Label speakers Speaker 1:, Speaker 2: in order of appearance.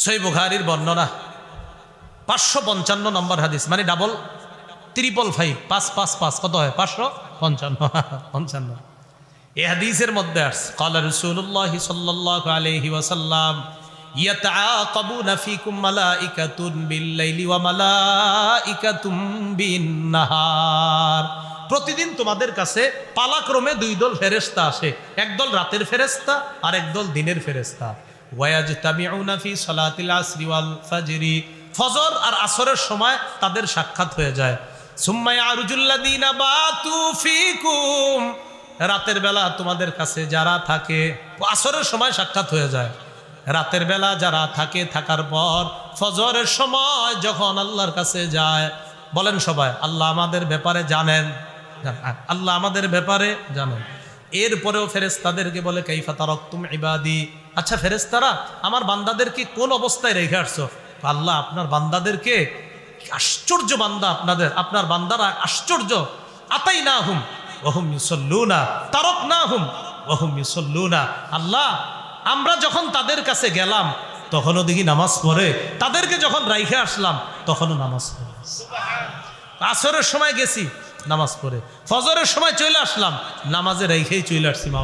Speaker 1: সই বুখারির বর্ণনা পাঁচশো পঞ্চান্ন নম্বর হাদিস মানে ডাবল ত্রিপল ফাইভ পাঁচ পাঁচ পাঁচ কত হয় পাঁচশো পঞ্চান্ন পঞ্চান্ন এ হাদিসের মধ্যে আস قال رسول الله صلى الله عليه وسلم يتعاقبون فيكم ملائكة بالليل وملائكة بالنهار প্রতিদিন তোমাদের কাছে পালাক্রমে দুই দল ফেরেস্তা আসে একদল রাতের ফেরেস্তা আর একদল দিনের ফেরেস্তা ফাজরি। আর আসরের সময় তাদের সাক্ষাৎ হয়ে যায়। রাতের বেলা তোমাদের কাছে যারা থাকে, আসরের সময় সাক্ষাৎ হয়ে যায়। রাতের বেলা যারা থাকে, থাকার পর ফজরের সময় যখন আল্লাহর কাছে যায়, বলেন সবাই, আল্লাহ আমাদের ব্যাপারে জানেন, আল্লাহ আমাদের ব্যাপারে জানেন। এরপরেও ফেরেস্তাদেরকে বলে, কাইফা তারকতুম ইবাদি? আচ্ছা ফেরেস্তারা আমার বান্দাদেরকে কোন অবস্থায় রেখে আসছো? আল্লাহ, আপনার বান্দাদেরকে আশ্চর্য বান্দা আপনাদের, আপনার বান্দারা আশ্চর্য। আতাই না হুম ওহুম ইউসল্লুনা তারক না হুম ওহুম ইউসল্লুনা। আল্লাহ, আমরা যখন তাদের কাছে গেলাম, তখনও দেখি নামাজ পড়ে। তাদেরকে যখন রাইখে আসলাম, তখনও নামাজ পড়ে আসরের সময় গেছি নামাজ পড়ে। ফজরের সময় চলে আসলাম নামাজে রেখেই চলে আসছি মাওলা